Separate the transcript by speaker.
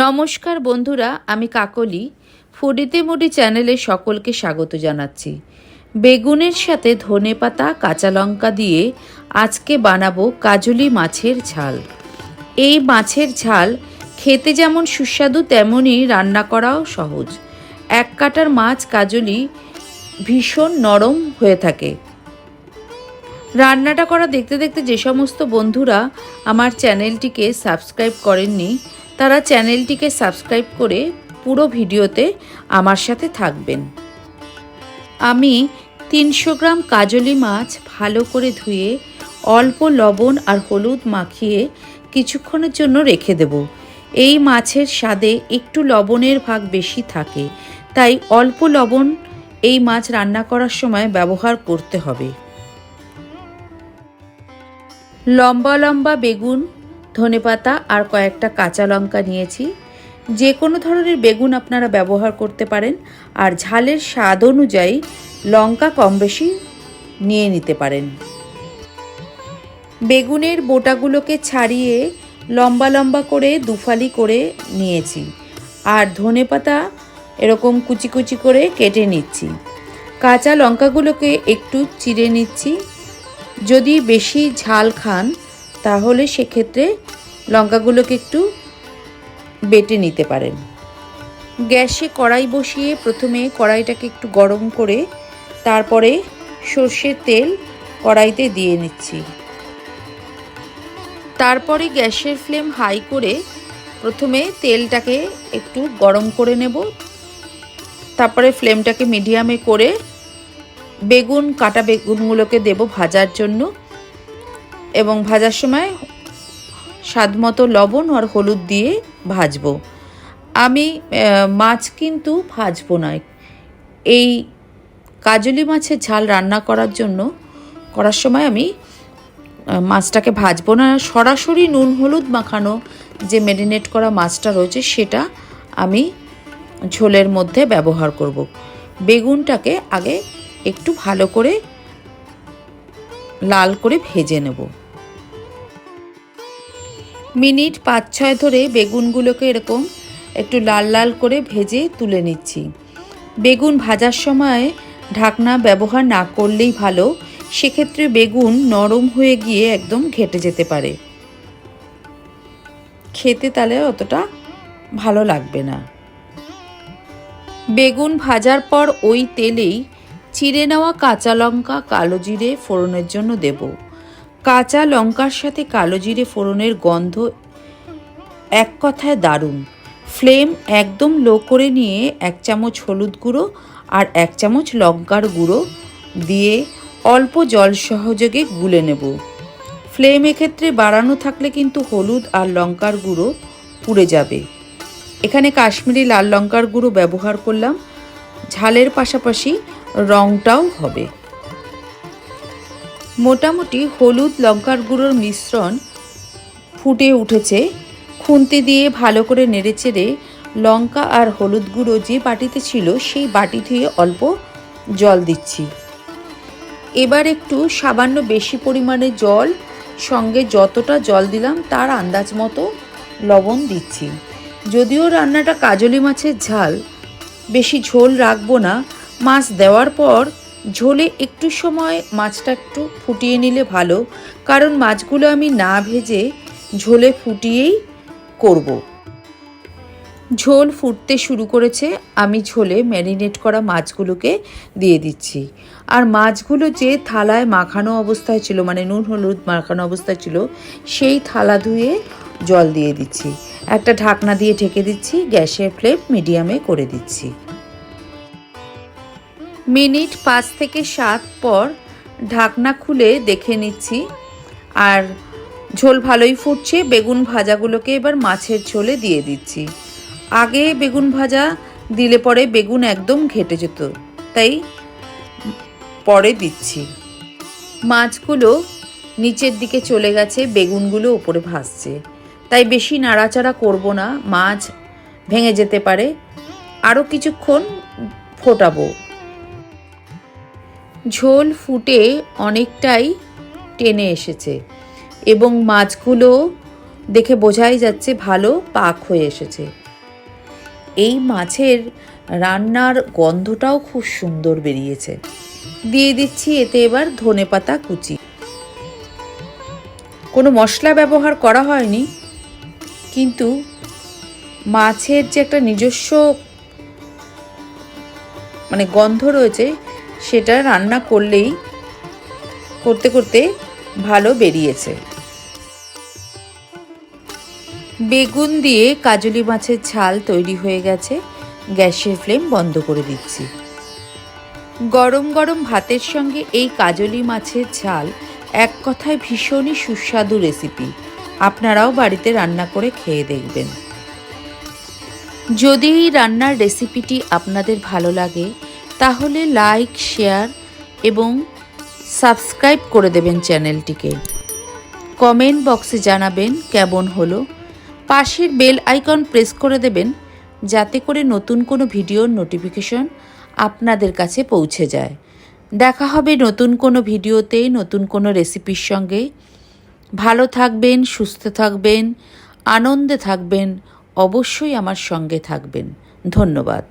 Speaker 1: নমস্কার বন্ধুরা, আমি কাকলি। ফুডিতে মুডি চ্যানেলে সকলকে স্বাগত জানাচ্ছি। বেগুনের সাথে ধনেপাতা কাঁচা লঙ্কা দিয়ে আজকে বানাবো কাজলি মাছের ঝাল। এই মাছের ঝাল খেতে যেমন সুস্বাদু, তেমনই রান্না করাও সহজ। এক কাটার মাছ কাজলি ভীষণ নরম হয়ে থাকে। রান্নাটা করা দেখতে দেখতে যে সমস্ত বন্ধুরা আমার চ্যানেলটিকে সাবস্ক্রাইব করেননি তারা চ্যানেলটিকে সাবস্ক্রাইব করে পুরো ভিডিওতে আমার সাথে থাকবেন। আমি তিনশো গ্রাম কাজলি মাছ ভালো করে ধুয়ে অল্প লবণ আর হলুদ মাখিয়ে কিছুক্ষণের জন্য রেখে দেব। এই মাছের স্বাদে একটু লবণের ভাগ বেশি থাকে, তাই অল্প লবণ এই মাছ রান্না করার সময় ব্যবহার করতে হবে। লম্বা লম্বা বেগুন ধনেপাতা আর কয়েকটা কাঁচা লঙ্কা নিয়েছি। যে কোনো ধরনের বেগুন আপনারা ব্যবহার করতে পারেন আর ঝালের স্বাদ অনুযায়ী লঙ্কা কম বেশি নিয়ে নিতে পারেন। বেগুনের বোটাগুলোকে ছাড়িয়ে লম্বা লম্বা করে দুফালি করে নিয়েছি আর ধনেপাতা এরকম কুচি কুচি করে কেটে নিচ্ছি। কাঁচা লঙ্কাগুলোকে একটু চিড়ে নিচ্ছি। যদি বেশি ঝাল খান তাহলে সেক্ষেত্রে লঙ্কাগুলোকে একটু বেটে নিতে পারেন। গ্যাসে কড়াই বসিয়ে প্রথমে কড়াইটাকে একটু গরম করে তারপরে সর্ষের তেল কড়াইতে দিয়ে নিচ্ছি। তারপরে গ্যাসের ফ্লেম হাই করে প্রথমে তেলটাকে একটু গরম করে নেব। তারপরে ফ্লেমটাকে মিডিয়ামে করে বেগুন, কাটা বেগুনগুলোকে দেব ভাজার জন্য। এবং ভাজার সময় স্বাদ মতো লবণ আর হলুদ দিয়ে ভাজবো। আমি মাছ কিন্তু ভাজবো না। এই কাজলি মাছের ঝাল রান্না করার জন্য, করার সময় আমি মাছটাকে ভাজবো না। সরাসরি নুন হলুদ মাখানো যে ম্যারিনেট করা মাছটা রয়েছে, সেটা আমি ঝোলের মধ্যে ব্যবহার করব। বেগুনটাকে আগে একটু ভালো করে লাল করে ভেজে নেব। মিনিট পাঁচ ছয় ধরে বেগুনগুলোকে এরকম একটু লাল লাল করে ভেজে তুলে নিচ্ছি। বেগুন ভাজার সময় ঢাকনা ব্যবহার না করলেই ভালো, সেক্ষেত্রে বেগুন নরম হয়ে গিয়ে একদম ঘেটে যেতে পারে। খেতে তাহলে অতটা ভালো লাগবে না। বেগুন ভাজার পর ওই তেলেই চিড়ে নেওয়া কাঁচা লঙ্কা, কালো জিরে ফোড়নের জন্য দেব। কাঁচা লঙ্কার সাথে কালো জিরে ফোড়নের গন্ধ এক কথায় দারুণ। ফ্লেম একদম লো করে নিয়ে এক চামচ হলুদ গুঁড়ো আর এক চামচ লঙ্কার গুঁড়ো দিয়ে অল্প জল সহযোগে গুলে নেব। ফ্লেম এক্ষেত্রে বাড়ানো থাকলে কিন্তু হলুদ আর লঙ্কার গুঁড়ো পুড়ে যাবে। এখানে কাশ্মীরি লাল লঙ্কার গুঁড়ো ব্যবহার করলাম। ঝালের পাশাপাশি রঙটাও হবে। মোটামুটি হলুদ লঙ্কার গুঁড়োর মিশ্রণ ফুটে উঠেছে। খুন্তি দিয়ে ভালো করে নেড়েচেড়ে লঙ্কা আর হলুদ গুঁড়ো যে বাটিতে ছিল, সেই বাটি ধুয়ে অল্প জল দিচ্ছি। এবার একটু সামান্য বেশি পরিমাণে জল, সঙ্গে যতটা জল দিলাম তার আন্দাজ মতো লবণ দিচ্ছি। যদিও রান্নাটা কাজলি মাছের ঝাল, বেশি ঝোল রাখব না। মাছ দেওয়ার পর ঝোলে একটু সময় মাছটা একটু ফুটিয়ে নিলে ভালো, কারণ মাছগুলো আমি না ভেজে ঝোলে ফুটিয়েই করব। ঝোল ফুটতে শুরু করেছে, আমি ঝোলে ম্যারিনেট করা মাছগুলোকে দিয়ে দিচ্ছি। আর মাছগুলো যে থালায় মাখানো অবস্থায় ছিল মানে নুন হলুদ মাখানো অবস্থায় ছিল, সেই থালা ধুয়ে জল দিয়ে দিচ্ছি। একটা ঢাকনা দিয়ে ঢেকে দিচ্ছি, গ্যাসের ফ্লেম মিডিয়ামে করে দিচ্ছি। মিনিট পাঁচ থেকে সাত পর ঢাকনা খুলে দেখে নিচ্ছি। আর ঝোল ভালোই ফুটছে, বেগুন ভাজাগুলোকে এবার মাছের ঝোলে দিয়ে দিচ্ছি। আগে বেগুন ভাজা দিলে পরে বেগুন একদম ঘেটে যেত, তাই পরে দিচ্ছি। মাছগুলো নিচের দিকে চলে গেছে, বেগুনগুলো ওপরে ভাসছে। তাই বেশি নাড়াচাড়া করব না, মাছ ভেঙে যেতে পারে। আরও কিছুক্ষণ ফোটাবো। ঝোল ফুটে অনেকটাই টেনে এসেছে এবং মাছগুলো দেখে বোঝাই যাচ্ছে ভালো পাক হয়ে এসেছে। এই মাছের রান্নার গন্ধটাও খুব সুন্দর বেরিয়েছে। দিয়ে দিচ্ছি এতে এবার ধনেপাতা কুচি। কোনো মশলা ব্যবহার করা হয়নি, কিন্তু মাছের যে একটা নিজস্ব মানে গন্ধ রয়েছে সেটা রান্না করলেই করতে করতে ভালো বেরিয়েছে। বেগুন দিয়ে কাজলি মাছের ঝাল তৈরি হয়ে গেছে। গ্যাসের ফ্লেম বন্ধ করে দিচ্ছি। গরম গরম ভাতের সঙ্গে এই কাজলি মাছের ঝাল এক কথায় ভীষণই সুস্বাদু রেসিপি। আপনারাও বাড়িতে রান্না করে খেয়ে দেখবেন। যদি এই রান্নার রেসিপিটি আপনাদের ভালো লাগে তাহলে লাইক, শেয়ার এবং সাবস্ক্রাইব করে দেবেন চ্যানেলটিকে। কমেন্ট বক্সে জানাবেন কেমন হলো। পাশের বেল আইকন প্রেস করে দেবেন যাতে করে নতুন কোনো ভিডিওর নোটিফিকেশন আপনাদের কাছে পৌঁছে যায়। দেখা হবে নতুন কোনো ভিডিওতে, নতুন কোনো রেসিপির সঙ্গে। ভালো থাকবেন, সুস্থ থাকবেন, আনন্দে থাকবেন, অবশ্যই আমার সঙ্গে থাকবেন। ধন্যবাদ।